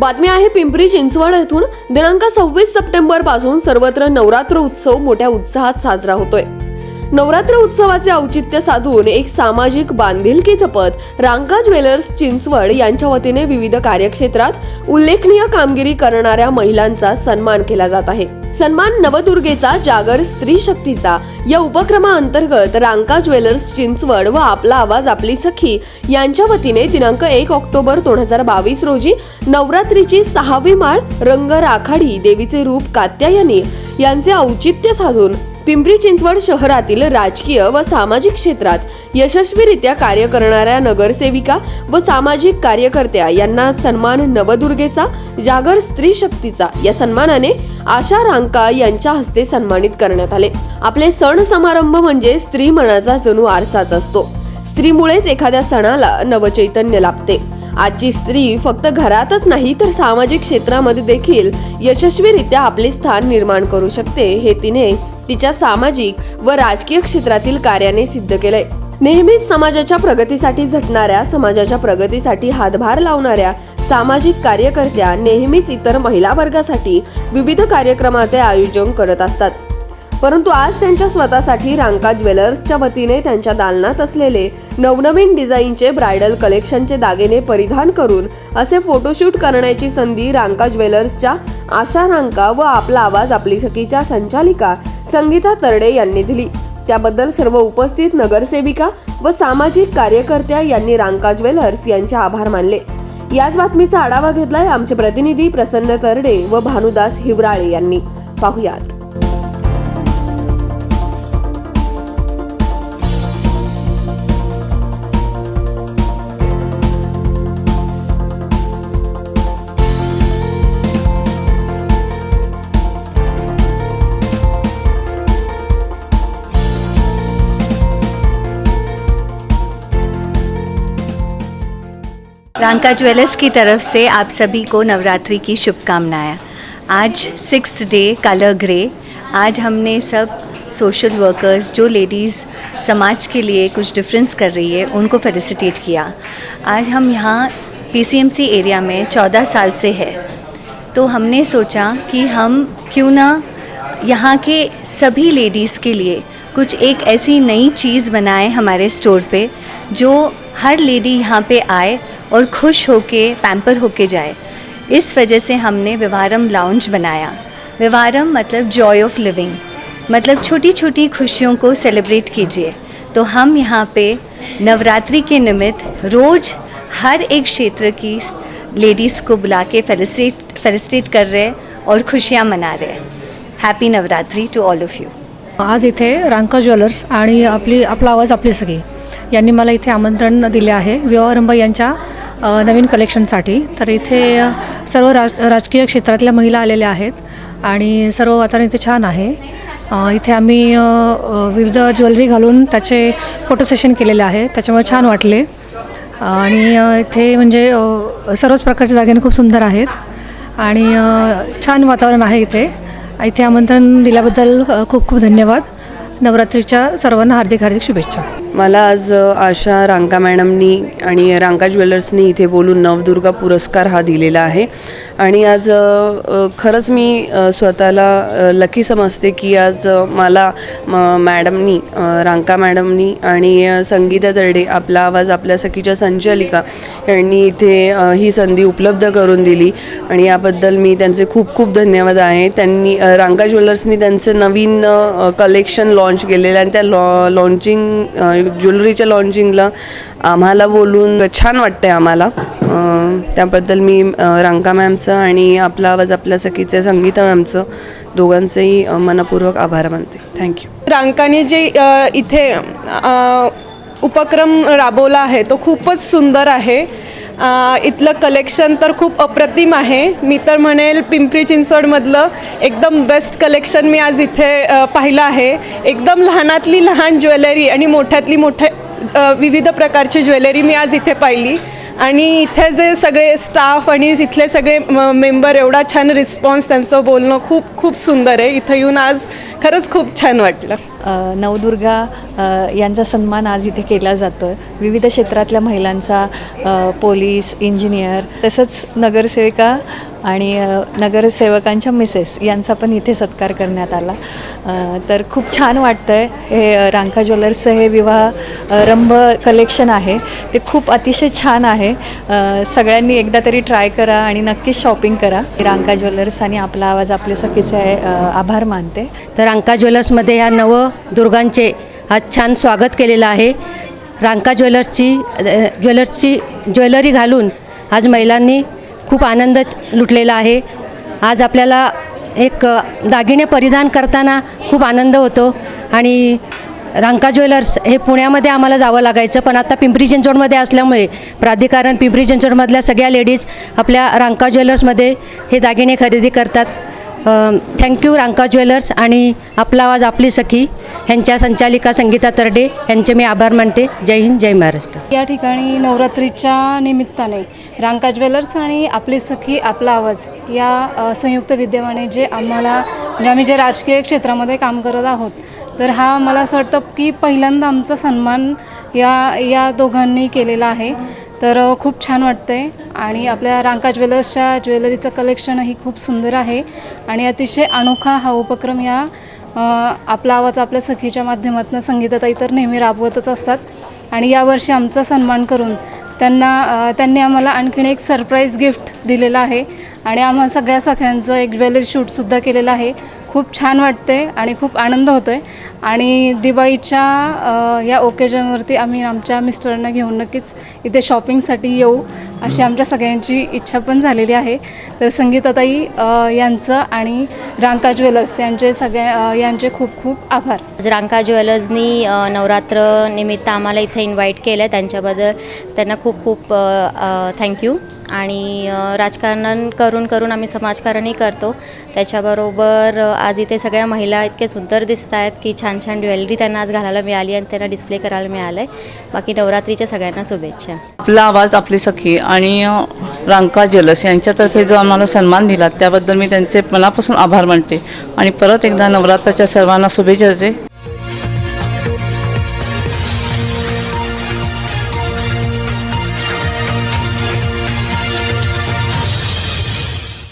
बातमी आहे पिंपरी चिंचवड येथून. दिनांक सव्वीस सप्टेंबरपासून सर्वत्र नवरात्र उत्सव मोठ्या उत्साहात साजरा होतोय. नवरात्र उत्सवाचे औचित्य साधून एक सामाजिक बांधिलकी जपत रांका ज्वेलर्स चिंचवड यांच्या वतीने विविध कार्यक्षेत्रात उल्लेखनीय कामगिरी करणाऱ्या महिलांचा सन्मान केला जात आहे. सन्मान नवदुर्गेचा जागर स्त्री शक्तीचा. या उपक्रमाअंतर्गत रांका ज्वेलर्स चिंचवड व आपला आवाज आपली सखी यांच्या वतीने दिनांक एक ऑक्टोबर दोन हजार बावीस रोजी नवरात्रीची सहावी माळ रंग राखाडी देवीचे रूप कात्यायनी यांचे औचित्य साधून पिंपरी चिंचवड शहरातील राजकीय व सामाजिक क्षेत्रात यशस्वीरित्या कार्य करणाऱ्या नगरसेविका व सामाजिक कार्यकर्त्या यांना सन्मान नवदुर्गेचा जागर स्त्री शक्तीचा या सन्मानाने आशा रांका यांच्या हस्ते सन्मानित करण्यात आले. आपले सण समारंभ म्हणजे स्त्री मनाचा जणू आरसाच असतो. स्त्रीमुळेच एखाद्या सणाला नवचैतन्य लाभते. आजची स्त्री फक्त घरातच नाही तर सामाजिक क्षेत्रामध्ये देखील यशस्वीरित्या आपले स्थान निर्माण करू शकते हे तिने तिच्या सामाजिक व राजकीय क्षेत्रातील कार्याने सिद्ध केलंय. नेहमीच समाजाच्या प्रगतीसाठी झटणाऱ्या समाजाच्या प्रगतीसाठी हातभार लावणाऱ्या सामाजिक कार्यकर्त्या नेहमीच इतर महिला वर्गासाठी विविध कार्यक्रमाचे आयोजन करत असतात. परंतु आज त्यांच्या स्वतःसाठी रांका ज्वेलर्सच्या वतीने त्यांच्या दालनात असलेले नवनवीन डिझाईनचे ब्रायडल कलेक्शनचे दागिने परिधान करून असे फोटोशूट करण्याची संधी रांका ज्वेलर्सच्या आशा रांका व आपला आवाज आपली सखीच्या संचालिका संगीता तरडे यांनी दिली. त्याबद्दल सर्व उपस्थित नगरसेविका व सामाजिक कार्यकर्त्या यांनी रांका ज्वेलर्स यांचे आभार मानले. याच बातमीचा आढावा घेतलाय आमचे प्रतिनिधी प्रसन्न तरडे व भानुदास हिवराळे यांनी. पाहुयात. रांका ज्वेलर्स की तरफ़ से आप सभी को नवरात्रि की शुभकामनाएँ। आज सिक्स डे कलर ग्रे आज हमने सब सोशल वर्कर्स जो लेडीज़ समाज के लिए कुछ डिफरेंस कर रही है, उनको फेलिसिटेट किया। आज हम यहाँ पीसीएमसी एरिया में चौदह साल से है। तो हमने सोचा कि हम क्यों ना यहाँ के सभी लेडीज़ के लिए कुछ एक ऐसी नई चीज़ बनाए हमारे स्टोर पे, जो हर लेडी यहाँ पे आए और खुश होके पैम्पर होके जाए। इस वजह से हमने विवारम लाउंज बनाया। विवारम मतलब जॉय ऑफ लिविंग मतलब छोटी छोटी खुशियों को सेलिब्रेट कीजिए। तो हम यहाँ पे नवरात्रि के निमित्त रोज़ हर एक क्षेत्र की लेडीज़ को बुला के फेलिसिटेट फेलिसिटेट कर रहे और खुशियाँ मना रहे। हैं happy Navratri to all of you आज इथे रांका ज्वेलर्स आणि आपली आपला आवाज आपली सगळी. यांनी मला इथे आमंत्रण दिले आहे. विवाहारंभ यांच्या नवीन कलेक्शनसाठी तर इथे सर्व राज राजकीय क्षेत्रातल्या महिला आलेल्या आहेत आणि सर्व वातावरण इथे छान आहे. इथे आम्ही विविध ज्वेलरी घालून त्याचे फोटो सेशन केलेले आहे. त्याच्यामुळे छान वाटले. आणि इथे म्हणजे सर्वच प्रकारचे दागिने खूप सुंदर आहेत आणि छान वातावरण आहे इथे. इथे आमंत्रण दिल्याबद्दल खूप खूप धन्यवाद. नवरात्रीच्या सर्वांना हार्दिक हार्दिक शुभेच्छा. मला आज आशा रांका मॅडमनी आणि रांका ज्वेलर्सनी इथे बोलून नवदुर्गा पुरस्कार हा दिलेला आहे. आणि आज खरंच मी स्वतःला लकी समजते की आज मला म मॅडमनी रांका मॅडमनी आणि संगीता दर्डे आपला आवाज आपल्या सखीच्या संचालिका यांनी इथे ही संधी उपलब्ध करून दिली. आणि याबद्दल मी त्यांचे खूप खूप धन्यवाद आहे. त्यांनी रांका ज्वेलर्सनी त्यांचं नवीन कलेक्शन लॉन्च केलेलं आणि त्या लॉ लॉन्चिंग ज्वेलरीच्या लॉन्चिंगला आम्हाला बोलून छान वाटते आम्हाला. त्याबद्दल मी रांका मॅमचं आणि आपला आवाज आपल्या सखीचं संगीता मॅमचं दोघांचेही मनपूर्वक आभार मानते. थँक्यू रांकाने जे इथे उपक्रम राबवला आहे तो खूपच सुंदर आहे. इथलं कलेक्शन तर खूप अप्रतिम आहे. मी तर म्हणेल पिंपरी चिंचवडमधलं एकदम बेस्ट कलेक्शन मी आज इथे पाहिलं आहे. एकदम लहानातली लहान ज्वेलरी आणि मोठ्यातली मोठे विविध प्रकारची ज्वेलरी मी आज इथे पाहिली. आणि इथे जे सगळे स्टाफ आणि इथले सगळे मेंबर एवढा छान रिस्पॉन्स त्यांचं बोलणं खूप खूप सुंदर आहे. इथं येऊन आज खरंच खूप छान वाटलं. नवदुर्गा यांचा सन्मान आज इथे केला जातो आहे विविध क्षेत्रातल्या महिलांचा पोलीस इंजिनियर तसंच नगरसेविका आणि नगरसेवकांच्या मिसेस यांचा पण इथे सत्कार करण्यात आला. तर खूप छान वाटतं आहे हे रांका ज्वेलर्सचं हे विवाह रंभ कलेक्शन आहे. ते खूप अतिशय छान आहे. सगळ्यांनी एकदा तरी ट्राय करा आणि नक्कीच शॉपिंग करा. रांका ज्वेलर्स आणि आपला आवाज आपले सखीचे आभार मानते. तर रांका ज्वेलर्समध्ये ह्या दुर्गांचे आज छान स्वागत केलेलं आहे. रांका ज्वेलर्सची ज्वेलर्सची ज्वेलरी घालून आज महिलांनी खूप आनंद लुटलेला आहे. आज आपल्याला एक दागिने परिधान करताना खूप आनंद होतो आणि रांका ज्वेलर्स हे पुण्यामध्ये आम्हाला जावं लागायचं पण आता पिंपरी चिंचवडमध्ये असल्यामुळे प्राधिकरण पिंपरी चिंचवडमधल्या सगळ्या लेडीज आपल्या रांका ज्वेलर्समध्ये हे दागिने खरेदी करतात. थँक्यू रांका ज्वेलर्स आणि आपला आवाज आपली सखी ह्यांच्या संचालिका संगीता तरडे यांचे मी आभार मानते. जय हिंद जय महाराष्ट्र. या ठिकाणी नवरात्रीच्या निमित्ताने रांका ज्वेलर्स आणि आपली सखी आपला आवाज या संयुक्त विद्यमाने जे आम्हाला म्हणजे आम्ही जे राजकीय क्षेत्रामध्ये काम करत आहोत तर हा मला असं वाटतं की पहिल्यांदा आमचा सन्मान या या दोघांनी केलेला आहे. तर खूप छान वाटतंय. आणि आपल्या रांका ज्वेलर्सच्या ज्वेलरीचं कलेक्शनही खूप सुंदर आहे. आणि अतिशय अनोखा हा उपक्रम या आपला आवाज आपल्या सखीच्या माध्यमातून संगीताताई तर नेहमी राबवतच असतात. आणि यावर्षी आमचा सन्मान करून त्यांना त्यांनी आम्हाला आणखीन एक सरप्राईज गिफ्ट दिलेलं आहे. आणि आम्हा सगळ्या सख्यांचं एक ज्वेलरी शूटसुद्धा केलेलं आहे. खूप छान वाटते आणि खूप आनंद होतो आहे आणि दिवाळीच्या या ओकेजनवरती आम्ही आमच्या मिस्टरांना घेऊन नक्कीच इथे शॉपिंगसाठी येऊ अशी आमच्या सगळ्यांची इच्छा पण झालेली आहे. तर संगीताताई यांचं आणि रांका ज्वेलर्स यांचे सगळ्या यांचे खूप खूप आभार. आज रांका ज्वेलर्सनी नवरात्र निमित्त आम्हाला इथे इन्व्हाइट केलं त्यांच्याबद्दल त्यांना खूप खूप थँक्यू आणि राजकारण करून करून आम्ही समाजकारणही करतो. त्याच्याबरोबर आज इथे सगळ्या महिला इतके सुंदर दिसत आहेत की छान छान ज्वेलरी त्यांना आज घालायला मिळाली आणि त्यांना डिस्प्ले करायला मिळालं आहे बाकी नवरात्रीच्या सगळ्यांना शुभेच्छा. आपला आवाज आपली सखी आणि रांका जलस यांच्यातर्फे जो आम्हाला सन्मान दिला त्याबद्दल मी त्यांचे मनापासून आभार मानते. आणि परत एकदा नवरात्राच्या सर्वांना शुभेच्छा देते.